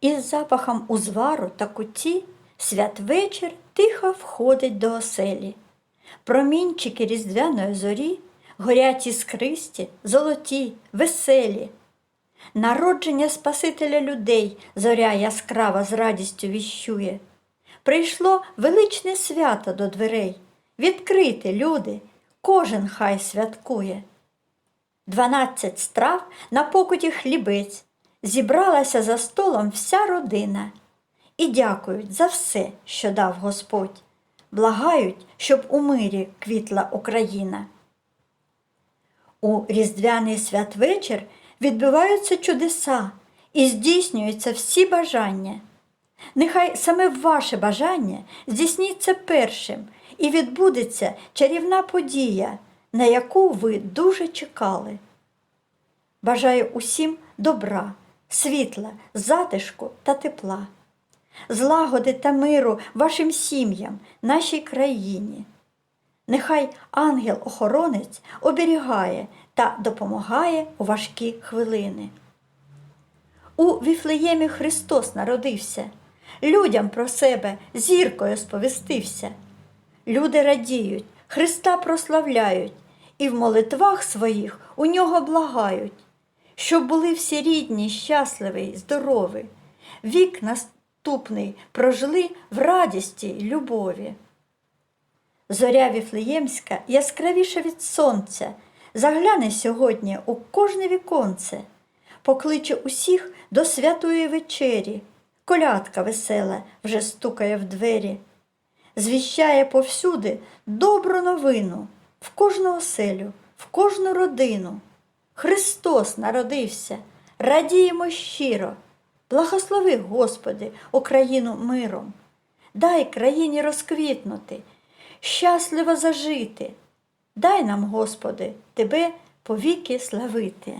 Із запахом узвару та куті святвечір тихо входить до оселі. Промінчики різдвяної зорі горять іскристі, золоті, веселі. Народження Спасителя людей зоря яскрава з радістю віщує. Прийшло величне свято до дверей. Відкрити, люди, кожен хай святкує. Дванадцять страв на покуті хлібець. Зібралася за столом вся родина. І дякують за все, що дав Господь. Благають, щоб у мирі квітла Україна. У Різдвяний святвечір відбуваються чудеса і здійснюються всі бажання. Нехай саме ваше бажання здійсниться першим і відбудеться чарівна подія, на яку ви дуже чекали. Бажаю усім добра, світла, затишку та тепла, злагоди та миру вашим сім'ям, нашій країні. Нехай ангел-охоронець оберігає та допомагає у важкі хвилини. У Віфлеємі Христос народився, людям про себе зіркою сповістився. Люди радіють, Христа прославляють і в молитвах своїх у нього благають, щоб були всі рідні, щасливі, здорові, вік наступний прожили в радісті й любові. Зоря Віфлеємська яскравіша від сонця, загляне сьогодні у кожне віконце, покличе усіх до святої вечері, колядка весела вже стукає в двері, звіщає повсюди добру новину. В кожну оселю, в кожну родину. Христос народився, радіємо щиро, благослови, Господи, Україну миром. Дай країні розквітнути, щасливо зажити. Дай нам, Господи, Тебе повіки славити.